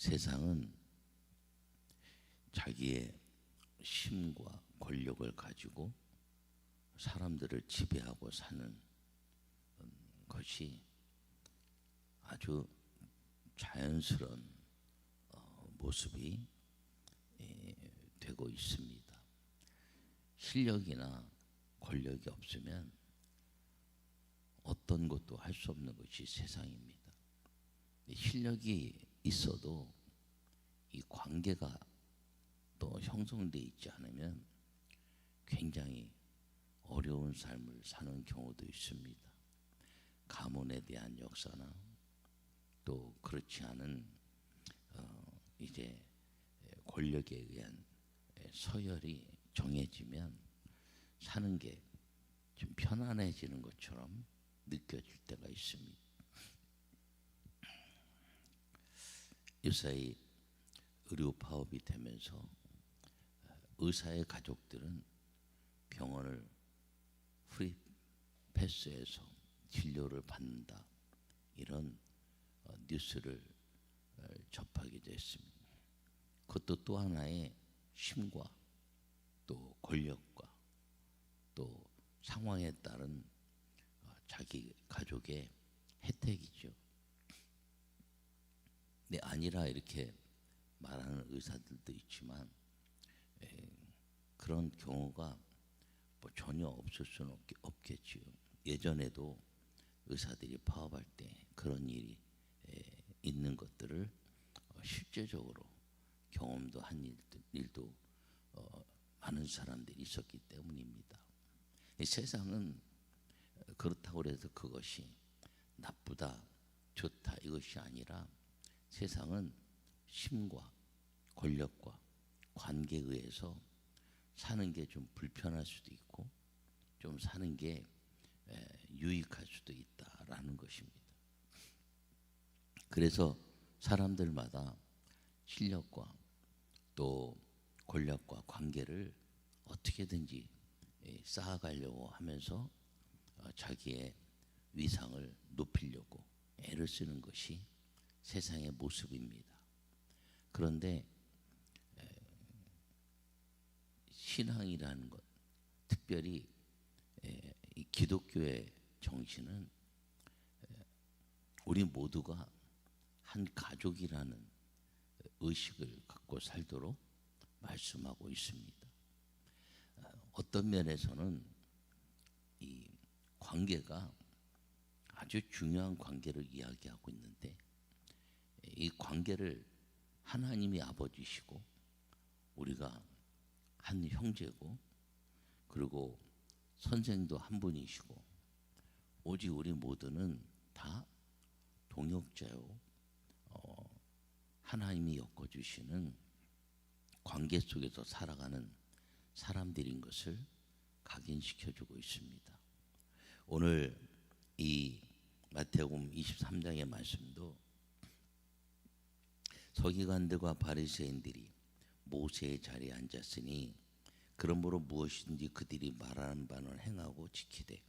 세상은 자기의 힘과 권력을 가지고 사람들을 지배하고 사는 음, 것이 아주 자연스러운 어, 모습이 예, 되고 있습니다. 실력이나 권력이 없으면 어떤 것도 할 수 없는 것이 세상입니다. 실력이 있어도 이 관계가 또 형성되어 있지 않으면 굉장히 어려운 삶을 사는 경우도 있습니다. 가문에 대한 역사나 또 그렇지 않은 어 이제 권력에 의한 서열이 정해지면 사는 게 좀 편안해지는 것처럼 느껴질 때가 있습니다. 유사히 의료 파업이 되면서 의사의 가족들은 병원을 프리 패스해서 진료를 받는다 이런 어, 뉴스를 어, 접하게 됐습니다. 그것도 또 하나의 힘과 또 권력과 또 상황에 따른 어, 자기 가족의 혜택이죠. 네, 아니라 이렇게 말하는 의사들도 있지만 에, 그런 경우가 뭐 전혀 없을 수는 없, 없겠지요. 예전에도 의사들이 파업할 때 그런 일이 에, 있는 것들을 어, 실제적으로 경험도 한 일도, 일도 어, 많은 사람들이 있었기 때문입니다. 이 세상은 그렇다고 해서 그것이 나쁘다, 좋다 이것이 아니라 세상은 힘과 권력과 관계에 의해서 사는 게 좀 불편할 수도 있고 좀 사는 게 유익할 수도 있다라는 것입니다. 그래서 사람들마다 실력과 또 권력과 관계를 어떻게든지 쌓아가려고 하면서 어, 자기의 위상을 높이려고 애를 쓰는 것이 세상의 모습입니다. 그런데 신앙이라는 것, 특별히 기독교의 정신은 우리 모두가 한 가족이라는 의식을 갖고 살도록 말씀하고 있습니다. 어떤 면에서는 이 관계가 아주 중요한 관계를 이야기하고 있는데 이 관계를 하나님이 아버지시고 우리가 한 형제고 그리고 선생도 한 분이시고 오직 우리 모두는 다 동역자요 어, 하나님이 엮어주시는 관계 속에서 살아가는 사람들인 것을 각인시켜주고 있습니다. 오늘 이 마태복음 23장의 말씀도 서기관들과 바리새인들이 모세의 자리에 앉았으니 그러므로 무엇인지 그들이 말하는 바는 행하고 지키되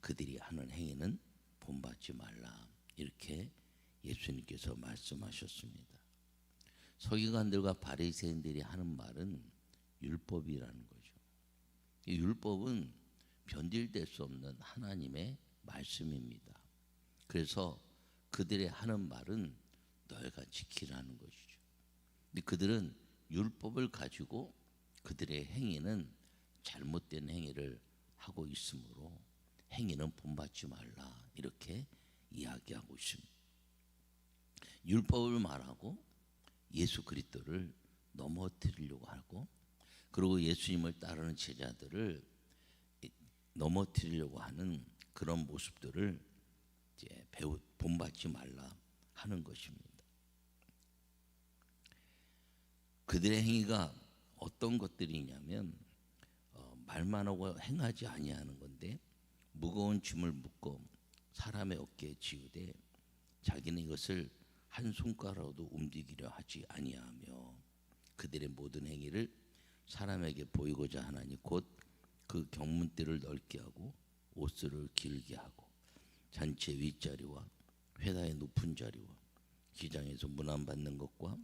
그들이 하는 행위는 본받지 말라 이렇게 예수님께서 말씀하셨습니다. 서기관들과 바리새인들이 하는 말은 율법이라는 거죠. 이 율법은 변질될 수 없는 하나님의 말씀입니다. 그래서 그들의 하는 말은 너희가 지키라는 것이죠. 근데 그들은 율법을 가지고 그들의 행위는 잘못된 행위를 하고 있으므로 행위는 본받지 말라 이렇게 이야기하고 있습니다. 율법을 말하고 예수 그리스도를 넘어뜨리려고 하고 그리고 예수님을 따르는 제자들을 넘어뜨리려고 하는 그런 모습들을 이제 배우 본받지 말라 하는 것입니다. 그들의 행위가 어떤 것들이냐면 어, 말만 하고 행하지 아니하는 건데 무거운 짐을 묶고 사람의 어깨에 지우되 자기는 이것을 한 손가락으로도 움직이려 하지 아니하며 그들의 모든 행위를 사람에게 보이고자 하나니 곧 그 경문대를 넓게 하고 옷을 길게 하고 잔치 윗자리와 회당의 높은 자리와 기장에서 문안 받는 것과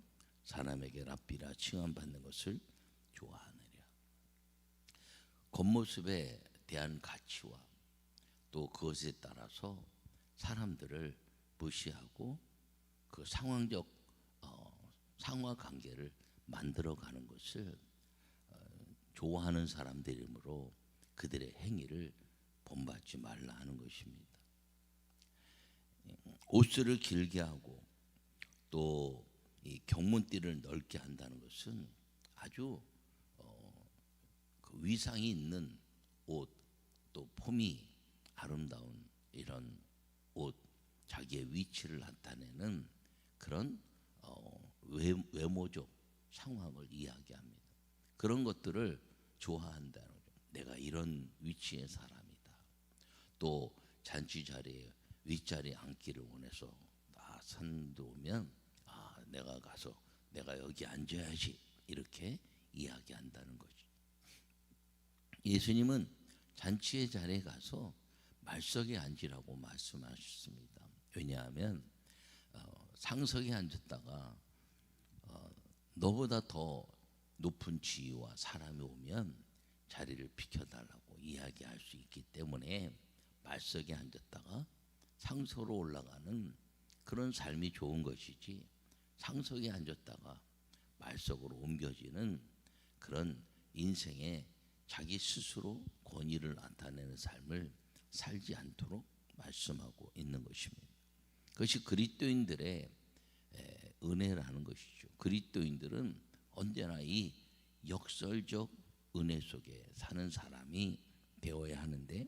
사람에게 랍비라 칭함받는 것을 좋아하느냐. 겉모습에 대한 가치와 또 그것에 따라서 사람들을 무시하고 그 상황적 어, 상하 관계를 만들어가는 것을 어, 좋아하는 사람들이므로 그들의 행위를 본받지 말라 하는 것입니다. 옷을 길게 하고 또 이 경문띠를 넓게 한다는 것은 아주 어, 그 위상이 있는 옷 또 폼이 아름다운 이런 옷 자기의 위치를 나타내는 그런 어, 외, 외모적 상황을 이야기합니다. 그런 것들을 좋아한다는 거죠. 내가 이런 위치의 사람이다. 또 잔치 자리에 윗자리에 앉기를 원해서 아 내가 가서 내가 여기 앉아야지 이렇게 이야기한다는 거죠. 예수님은 잔치의 자리에 가서 말석에 앉으라고 말씀하셨습니다. 왜냐하면 어, 상석에 앉았다가 어, 너보다 더 높은 지위와 사람이 오면 자리를 비켜달라고 이야기할 수 있기 때문에 말석에 앉았다가 상석으로 올라가는 그런 삶이 좋은 것이지 상석에 앉았다가 말석으로 옮겨지는 그런 인생에 자기 스스로 권위를 나타내는 삶을 살지 않도록 말씀하고 있는 것입니다. 그것이 그리스도인들의 에, 은혜라는 것이죠. 그리스도인들은 언제나 이 역설적 은혜 속에 사는 사람이 되어야 하는데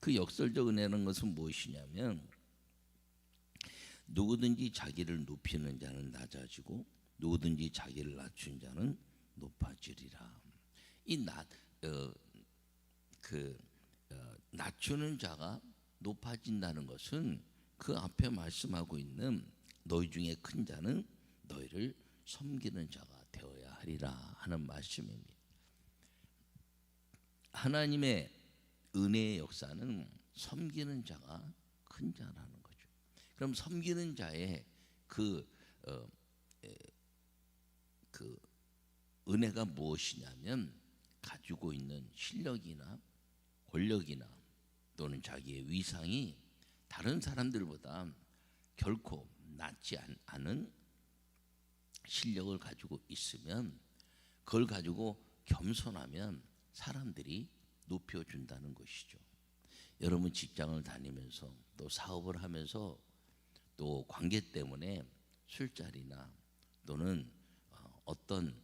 그 역설적 은혜라는 것은 무엇이냐면 누구든지 자기를 높이는 자는 낮아지고 누구든지 자기를 낮춘 자는 높아지리라. 이낮그 어, 낮추는 자가 높아진다는 것은 그 앞에 말씀하고 있는 너희 중에 큰 자는 너희를 섬기는 자가 되어야 하리라 하는 말씀입니다. 하나님의 은혜의 역사는 섬기는 자가 큰 자라는. 그럼 섬기는 자의 그, 어, 에, 그 은혜가 무엇이냐면 가지고 있는 실력이나 권력이나 또는 자기의 위상이 다른 사람들보다 결코 낮지 않은 실력을 가지고 있으면 그걸 가지고 겸손하면 사람들이 높여준다는 것이죠. 여러분 직장을 다니면서 또 사업을 하면서 또 관계 때문에 술자리나 또는 어, 어떤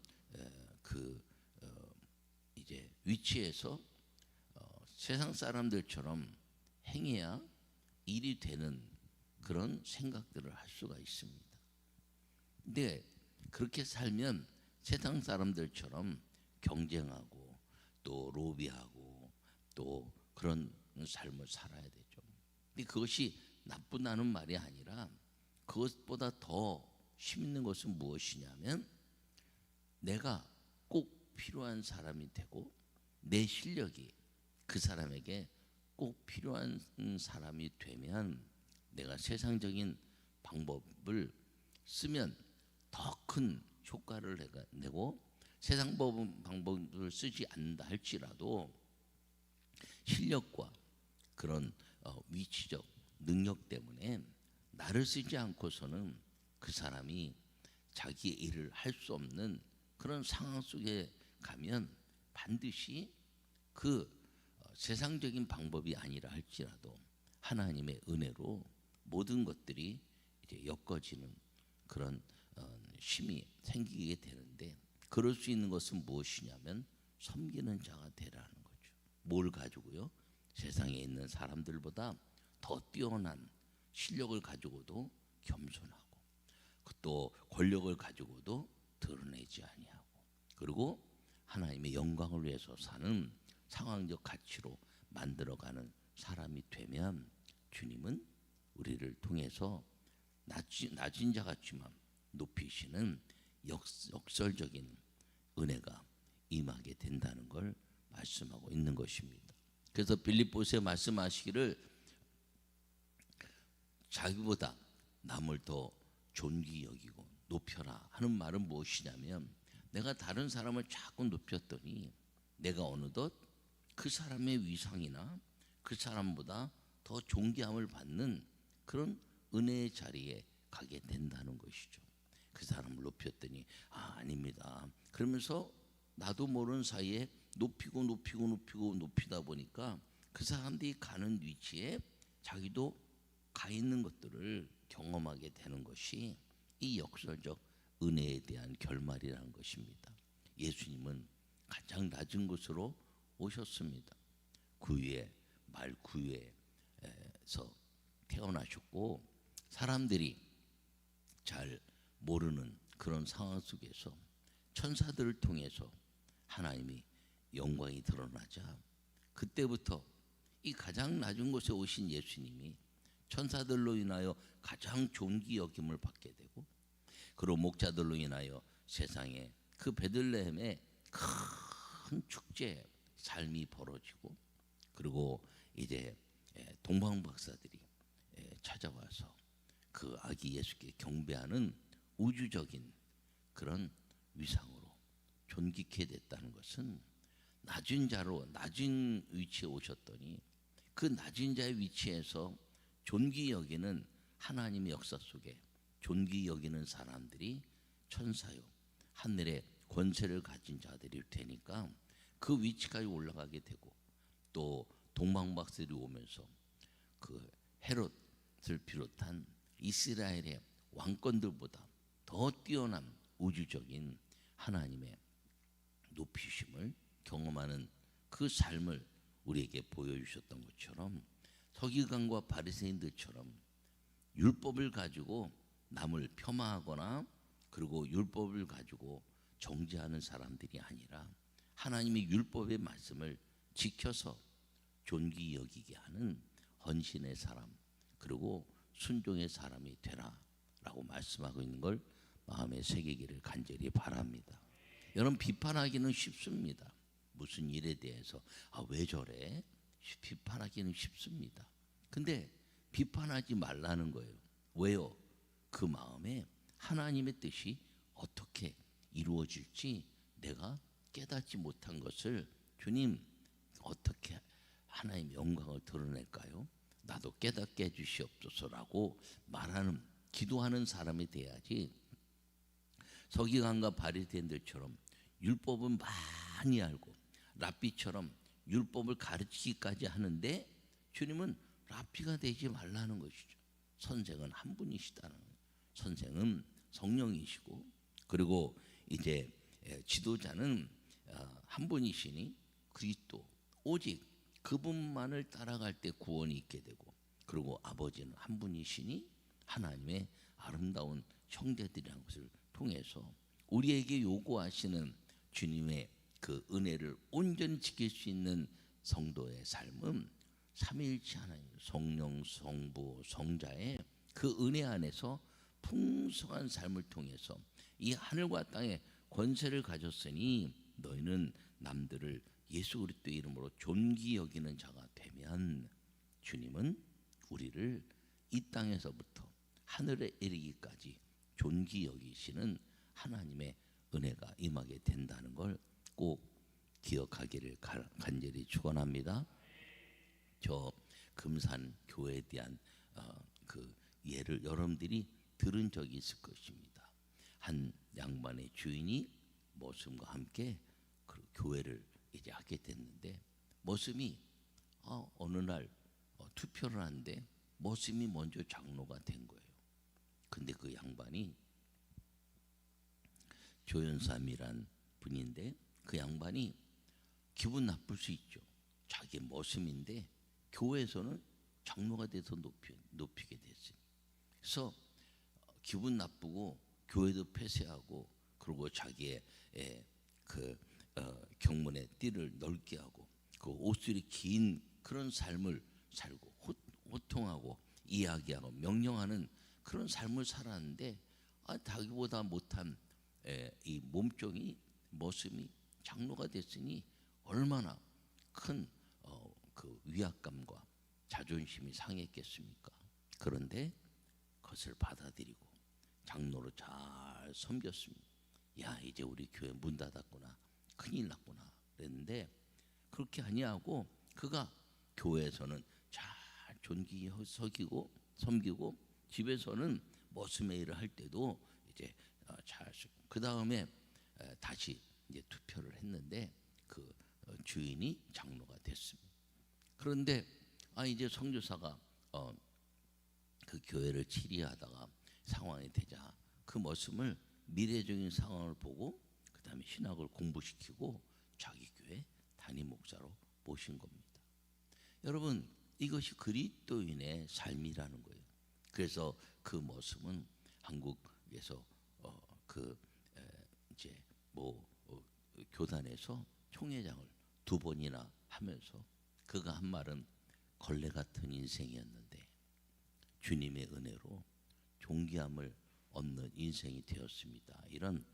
그 어, 이제 위치에서 어, 세상 사람들처럼 행해야 일이 되는 그런 생각들을 할 수가 있습니다. 근데 그렇게 살면 세상 사람들처럼 경쟁하고 또 로비하고 또 그런 삶을 살아야 되죠. 근데 그것이 나쁘다는 말이 아니라 그것보다 더 힘있는 것은 무엇이냐면 내가 꼭 필요한 사람이 되고 내 실력이 그 사람에게 꼭 필요한 사람이 되면 내가 세상적인 방법을 쓰면 더 큰 효과를 내고 세상 방법을 쓰지 않는다 할지라도 실력과 그런 어, 위치적 능력 때문에 나를 쓰지 않고서는 그 사람이 자기의 일을 할 수 없는 그런 상황 속에 가면 반드시 그 어, 세상적인 방법이 아니라 할지라도 하나님의 은혜로 모든 것들이 이제 엮어지는 그런 힘이 어, 생기게 되는데 그럴 수 있는 것은 무엇이냐면 섬기는 자가 되라는 거죠. 뭘 가지고요? 세상에 있는 사람들보다 더 뛰어난 실력을 가지고도 겸손하고 또 권력을 가지고도 드러내지 아니하고 그리고 하나님의 영광을 위해서 사는 상황적 가치로 만들어가는 사람이 되면 주님은 우리를 통해서 낮은, 낮은 자 같지만 높이시는 역, 역설적인 은혜가 임하게 된다는 걸 말씀하고 있는 것입니다. 그래서 빌립보스에 말씀하시기를 자기보다 남을 더 존귀 여기고 높여라 하는 말은 무엇이냐면 내가 다른 사람을 자꾸 높였더니 내가 어느덧 그 사람의 위상이나 그 사람보다 더 존귀함을 받는 그런 은혜의 자리에 가게 된다는 것이죠. 그 사람을 높였더니 아 아닙니다. 그러면서 나도 모르는 사이에 높이고 높이고 높이고 높이다 보니까 그 사람들이 가는 위치에 자기도 가 있는 것들을 경험하게 되는 것이 이 역설적 은혜에 대한 결말이라는 것입니다. 예수님은 가장 낮은 곳으로 오셨습니다. 그 위에 말 구유에서 태어나셨고 사람들이 잘 모르는 그런 상황 속에서 천사들을 통해서 하나님이 영광이 드러나자 그때부터 이 가장 낮은 곳에 오신 예수님이 천사들로 인하여 가장 존귀 여김을 받게 되고 그리고 목자들로 인하여 세상에 그 베들레헴에 큰 축제 삶이 벌어지고 그리고 이제 예, 동방 박사들이 예, 찾아와서 그 아기 예수께 경배하는 우주적인 그런 위상으로 존귀케 됐다는 것은 낮은 자로 낮은 위치에 오셨더니 그 낮은 자의 위치에서 존귀 여기는 하나님의 역사 속에 존귀 여기는 사람들이 천사요. 하늘의 권세를 가진 자들이 되니까 그 위치까지 올라가게 되고 또 동방박사들이 오면서 그 헤롯을 비롯한 이스라엘의 왕권들보다 더 뛰어난 우주적인 하나님의 높이심을 경험하는 그 삶을 우리에게 보여주셨던 것처럼 서기관과 바리새인들처럼 율법을 가지고 남을 폄하하거나 그리고 율법을 가지고 정죄하는 사람들이 아니라 하나님의 율법의 말씀을 지켜서 존귀 여기게 하는 헌신의 사람 그리고 순종의 사람이 되라라고 말씀하고 있는 걸 마음에 새기기를 간절히 바랍니다. 여러분 비판하기는 쉽습니다. 무슨 일에 대해서 아 왜 저래? 비판하기는 쉽습니다. 근데 비판하지 말라는 거예요. 왜요? 그 마음에 하나님의 뜻이 어떻게 이루어질지 내가 깨닫지 못한 것을 주님 어떻게 하나님의 영광을 드러낼까요? 나도 깨닫게 해주시옵소서라고 말하는 기도하는 사람이 돼야지 서기관과 바리새인들처럼 율법은 많이 알고 랍비처럼 율법을 가르치기까지 하는데 주님은 랍비가 되지 말라는 것이죠. 선생은 한 분이시다는 거예요. 선생은 성령이시고 그리고 이제 지도자는 어, 한 분이시니 그리스도 오직 그분만을 따라갈 때 구원이 있게 되고 그리고 아버지는 한 분이시니 하나님의 아름다운 형제들이라는 것을 통해서 우리에게 요구하시는 주님의 그 은혜를 온전히 지킬 수 있는 성도의 삶은 삼위일체 하나님 성령 성부 성자의 그 은혜 안에서 풍성한 삶을 통해서 이 하늘과 땅의 권세를 가졌으니 너희는 남들을 예수 그리스도 이름으로 존귀 여기는 자가 되면 주님은 우리를 이 땅에서부터 하늘에 이르기까지 존귀 여기시는 하나님의 은혜가 임하게 된다는 걸 꼭 기억하기를 간절히 축원합니다. 저 금산 교회에 대한 어, 그 예를 여러분들이 들은 적이 있을 것입니다. 한 양반의 주인이 모습과 함께 그 교회를 이제 하게 됐는데 모습이 어, 어느 날 어, 투표를 하는데 모습이 먼저 장로가 된 거예요. 근데 그 양반이 조연삼이란 분인데 그 양반이 기분 나쁠 수 있죠. 자기 모습인데 교회에서는 장로가 돼서 높이, 높이게 됐으니 그래서 기분 나쁘고 교회도 폐쇄하고 그리고 자기의 에, 그 어, 경문의 띠를 넓게 하고 그 옷줄이 긴 그런 삶을 살고 호, 호통하고 이야기하고 명령하는 그런 삶을 살았는데 아, 자기보다 못한 에, 이 몸종이 모습이 장로가 됐으니 얼마나 큰 어, 그 위압감과 자존심이 상했겠습니까? 그런데 그것을 받아들이고 장로로 잘 섬겼습니다. 야 이제 우리 교회 문 닫았구나 큰일 났구나 그랬는데 그렇게 아니하고 그가 교회에서는 잘 존귀 서기고 섬기고 집에서는 머슴의 일을 할 때도 이제 어, 잘그 다음에 다시 이제 투표를 했는데 그 어, 주인이 장로가 됐습니다. 그런데 아 이제 성교사가 어, 그 교회를 치리하다가 상황이 되자 그 모습을 미래적인 상황을 보고 그 다음에 신학을 공부시키고 자기 교회 담임 목사로 모신 겁니다. 여러분 이것이 그리스도인의 삶이라는 거예요. 그래서 그 모습은 한국에서 어, 그 에, 이제 뭐 어, 교단에서 총회장을 두 번이나 하면서 그가 한 말은 걸레 같은 인생이었는데 주님의 은혜로 존귀함을 얻는 인생이 되었습니다. 이런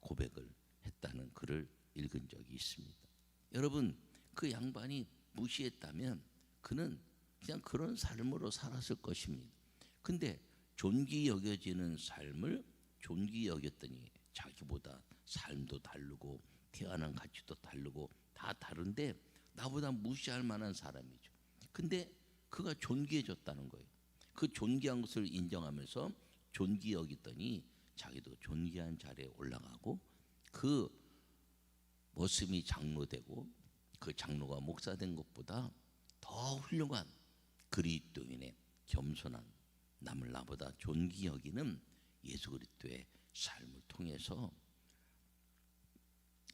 고백을 했다는 글을 읽은 적이 있습니다. 여러분 그 양반이 무시했다면 그는 그냥 그런 삶으로 살았을 것입니다. 근데 존귀 여겨지는 삶을 존귀 여겼더니 자기보다 삶도 다르고 태어난 가치도 다르고 다 다른데 나보다 무시할 만한 사람이죠. 근데 그가 존귀해졌다는 거예요. 그 존귀한 것을 인정하면서 존귀 여기더니 자기도 존귀한 자리에 올라가고 그 모습이 장로되고 그 장로가 목사된 것보다 더 훌륭한 그리스도인의 겸손한 남을 나보다 존귀 여기는 예수 그리스도의 삶을 통해서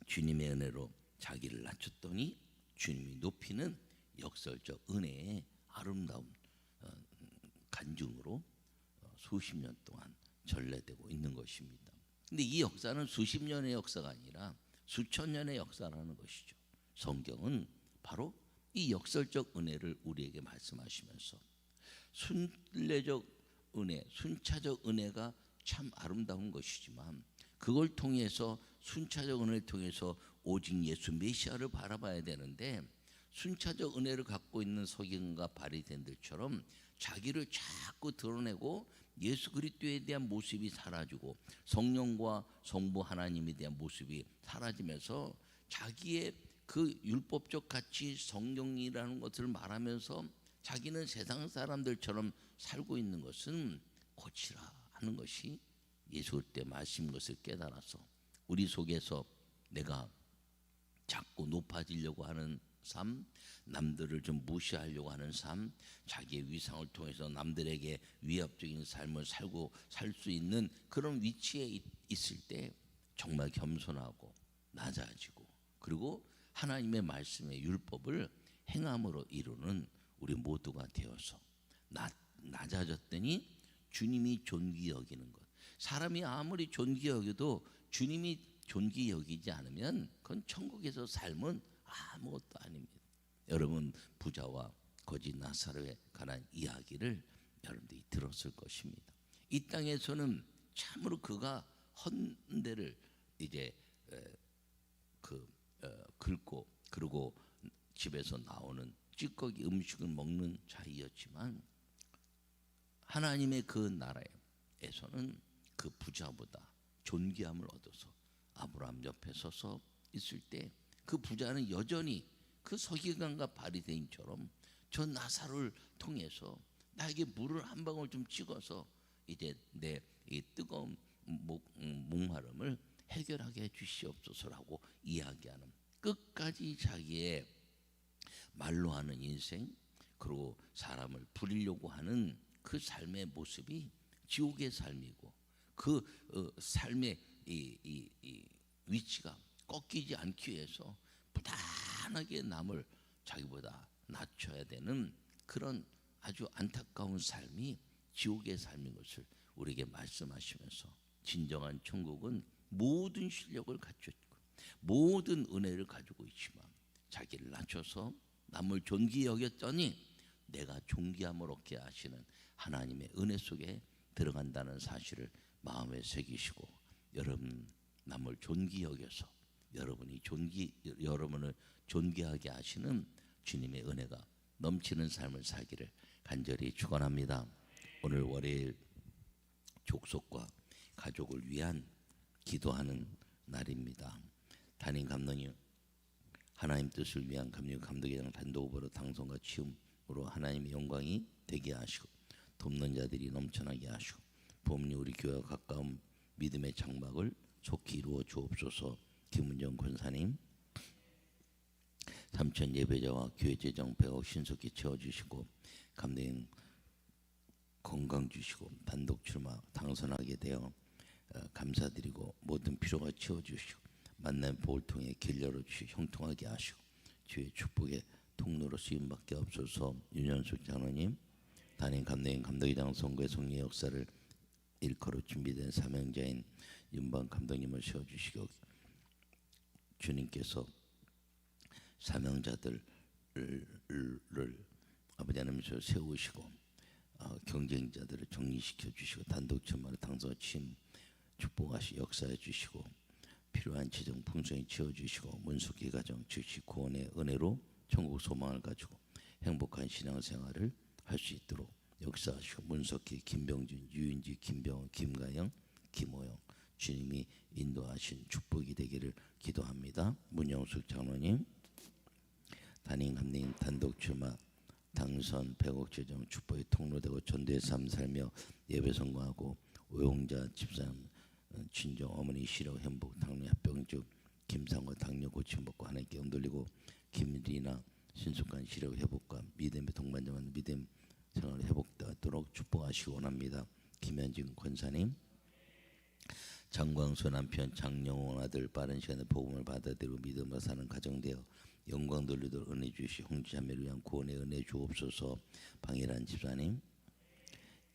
주님의 은혜로 자기를 낮췄더니 주님이 높이는 역설적 은혜의 아름다운 어, 간증으로 어, 수십 년 동안 전래되고 있는 것입니다. 근데 이 역사는 수십 년의 역사가 아니라 수천 년의 역사라는 것이죠. 성경은 바로 이 역설적 은혜를 우리에게 말씀하시면서 순례적 은혜, 순차적 은혜가 참 아름다운 것이지만 그걸 통해서 순차적 은혜를 통해서 오직 예수 메시아를 바라봐야 되는데 순차적 은혜를 갖고 있는 서기관과 바리새인들처럼 자기를 자꾸 드러내고 예수 그리스도에 대한 모습이 사라지고 성령과 성부 하나님에 대한 모습이 사라지면서 자기의 그 율법적 가치 성경이라는 것을 말하면서 자기는 세상 사람들처럼 살고 있는 것은 고치라 하는 것이 예수 때 말씀 것을 깨달아서 우리 속에서 내가 자꾸 높아지려고 하는 삶, 남들을 좀 무시하려고 하는 삶, 자기의 위상을 통해서 남들에게 위압적인 삶을 살고 살 수 있는 그런 위치에 있을 때 정말 겸손하고 낮아지고 그리고 하나님의 말씀의 율법을 행함으로 이루는 우리 모두가 되어서 낮, 낮아졌더니 주님이 존귀 여기는 것. 사람이 아무리 존귀 여겨도 주님이 존귀 여기지 않으면 그건 천국에서 삶은 아무것도 아닙니다. 여러분 부자와 거짓 나사로에 관한 이야기를 여러분들이 들었을 것입니다. 이 땅에서는 참으로 그가 헌데를 이제 그 어, 긁고 그리고 집에서 나오는 찌꺼기 음식을 먹는 자이었지만 하나님의 그 나라에서는 그 부자보다 존귀함을 얻어서 아브라함 옆에 서서 있을 때 그 부자는 여전히 그 서기관과 바리새인처럼 저 나사를 통해서 나에게 물을 한 방울 좀 찍어서 이제 내 이 뜨거운 목, 목마름을 해결하게 해 주시옵소서라고 이야기하는 끝까지 자기의 말로 하는 인생 그리고 사람을 부리려고 하는 그 삶의 모습이 지옥의 삶이고 그 어, 삶의 이, 이, 이 위치가 꺾이지 않기 위해서 부단하게 남을 자기보다 낮춰야 되는 그런 아주 안타까운 삶이 지옥의 삶인 것을 우리에게 말씀하시면서 진정한 천국은 모든 실력을 갖췄고 모든 은혜를 가지고 있지만 자기를 낮춰서 남을 존귀 여겼더니 내가 존귀함을 얻게 하시는 하나님의 은혜 속에 들어간다는 사실을 마음에 새기시고 여러분 남을 존귀 여겨서 여러분이 존귀 여러분을 존귀하게 하시는 주님의 은혜가 넘치는 삶을 살기를 간절히 축원합니다. 오늘 월요일 족속과 가족을 위한 기도하는 날입니다. 담임 감독님 하나님 뜻을 위한 감독 감독이랑 단독 후보로 당선과 치움으로 하나님의 영광이 되게 하시고 돕는 자들이 넘쳐나게 하시고 부모님 우리 교회와 가까운 믿음의 장막을 속히 이루어 주옵소서. 김은정 권사님. 삼천 예배자와 교회 재정 100억 신속히 채워주시고 감독님 건강 주시고 단독 출마 당선하게 되어 어, 감사드리고 모든 필요가 채워주시고 만남 복을 통해 길 열어주시 형통하게 하시고 주의 축복의 통로로 쓰임받게 없소서. 윤현숙 장로님 담임 감독님 감독이장 선거의 승리 역사를 일컬어 준비된 사명자인 윤방 감독님을 세워주시고 주님께서 사명자들을 아버지 하나님께서 세우시고 어, 경쟁자들을 정리시켜 주시고 단독 천만을 당선 침 축복하시 역사해 주시고 필요한 재정 풍성히 채워 주시고 문숙기 가정 즉시 구원의 은혜로 천국 소망을 가지고 행복한 신앙생활을 할 수 있도록 역사하시고 문석기, 김병준, 유인지, 김병원, 김가영, 김호영 주님이 인도하신 축복이 되기를 기도합니다. 문영숙 장로님 담임 감독님 단독 출마 당선 100억 재정 축복의 통로되고 전도의 삶 살며 예배 성공하고 오용자 집사람 어, 친정 어머니 시력 행복 당뇨 합병증 김상과 당뇨 고침 받고 하나님께 흔들리고 김리나 신속한 시력 회복과 믿음의 동반자만 믿음 생활 회복되도록 축복하시기 원합니다. 김현진 권사님. 장광수 남편 장영원 아들 빠른 시간에 복음을 받아들이고 믿음으로 사는 가정되어 영광 돌리도록 은혜 주시 홍지자매를 위한 구원의 은혜 주옵소서. 방일한 집사님.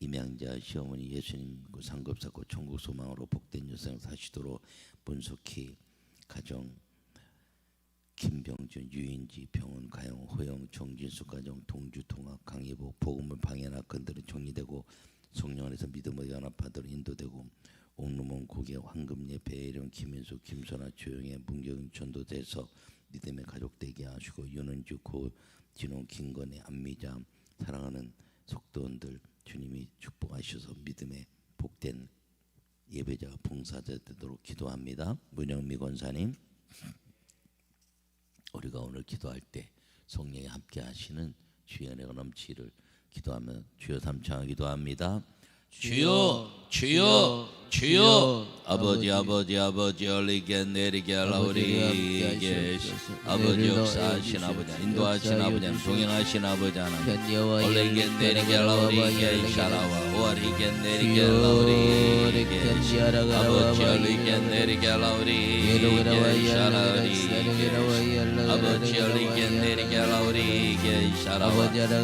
임양자 시어머니 예수님 그 상급사고 천국 소망으로 복된 여생 사시도록 문석희 가정 김병준, 유인지, 병원, 가영, 호영, 정진수 가정, 동주, 통합, 강희복, 복음을 방해나 건드려 정리되고 성령 안에서 믿음의 연합하도록 인도되고 옥루몬 고개 황금예 배혜령 김인수 김선아 조영애 문경은 전도돼서 믿음의 가족 되게 하시고 윤은주 고 진홍 김건희 안미자 사랑하는 속도원들 주님이 축복하셔서 믿음의 복된 예배자 봉사자 되도록 기도합니다. 문영미 권사님 우리가 오늘 기도할 때 성령이 함께 하시는 주의 은혜가 넘치기를 기도하며 주여 삼창 기도합니다. 주여 주여 주여. 아버지 아버지. 아버지 얼리게 내리게 하라 우리게 아버지 역사하신 아버지 인도하신 아버지 동행하신 아버지 하나님. 얼리게 내리게 하라 우리게 샤라와 오아리게 내리게 아버지 얼리게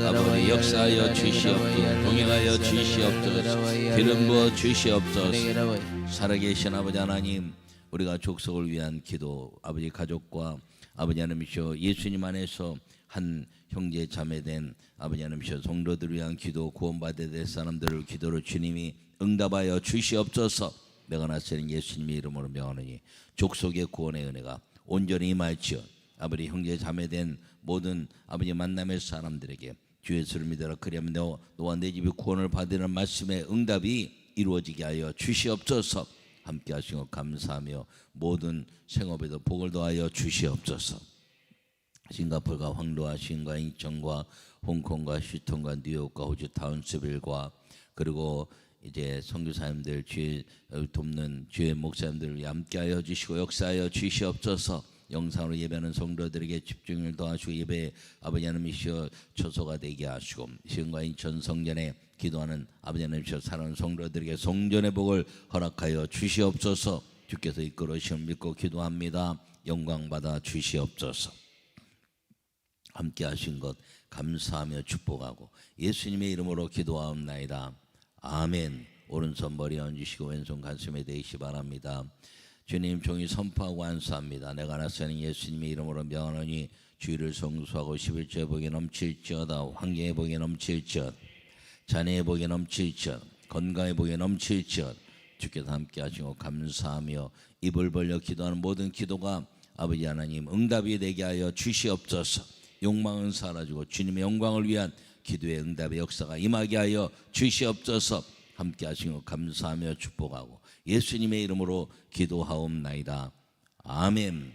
아버지 역사하여 주시옵소서 동행하여 주시옵소서 기름 부어 주시옵소서 살아계신 아버지 하나님 우리가 족속을 위한 기도 아버지 가족과 아버지 하나님이시여 예수님 안에서 한 형제 자매된 아버지 하나님이시여 성도들을 위한 기도 구원받아야 될 사람들을 기도로 주님이 응답하여 주시옵소서. 내가 나서는 예수님의 이름으로 명하노니 족속의 구원의 은혜가 온전히 임할지어 아버지 형제 자매된 모든 아버지 만남의 사람들에게 주 예수를 믿어라 그리하면 너, 너와 내 집이 구원을 받으는 말씀의 응답이 이루어지게 하여 주시옵소서. 함께 하시고 감사하며 모든 생업에도 복을 더하여 주시옵소서. 싱가포르가 황도와 싱가 인천과 홍콩과 슈톤과 뉴욕과 호주 타운스빌과 그리고 이제 선교사님들 주의 돕는 주의 목사님들을 함께하여 주시고 역사하여 주시옵소서. 영상으로 예배하는 성도들에게 집중을 더하시고 예배 아버지 하나님이시여 초소가 되게 하시고 시흥과 인천 성전에 기도하는 아버지 하나님이시여 사랑하는 성도들에게 성전의 복을 허락하여 주시옵소서. 주께서 이끌으시면 믿고 기도합니다. 영광 받아 주시옵소서. 함께 하신 것 감사하며 축복하고 예수님의 이름으로 기도하옵나이다. 아멘. 오른손 머리 얹으시고 왼손 가슴에 대시 바랍니다. 주님 종이 선포하고 안수합니다. 내가 나서는 예수님의 이름으로 명하노니 주의를 성수하고 11조의 복이 넘칠지어다 환경의 복이 넘칠지어다 자녀의 복이 넘칠지어다 건강의 복이 넘칠지어다 주께서 함께 하시고 감사하며 입을 벌려 기도하는 모든 기도가 아버지 하나님 응답이 되게 하여 주시옵소서 욕망은 사라지고 주님의 영광을 위한 기도의 응답의 역사가 임하게 하여 주시옵소서 함께 것 감사하며 축복하고 예수님의 이름으로 기도하옵나이다. 아멘.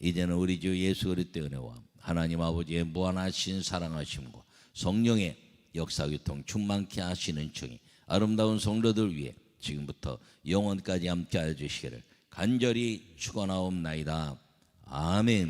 이제는 우리 주 예수 그리스도의 은혜와 하나님 아버지의 무한하신 사랑하심과 성령의 역사교통 충만케 하시는 중이 아름다운 성도들 위해 지금부터 영원까지 함께 해 주시기를 간절히 축원하옵나이다. 아멘.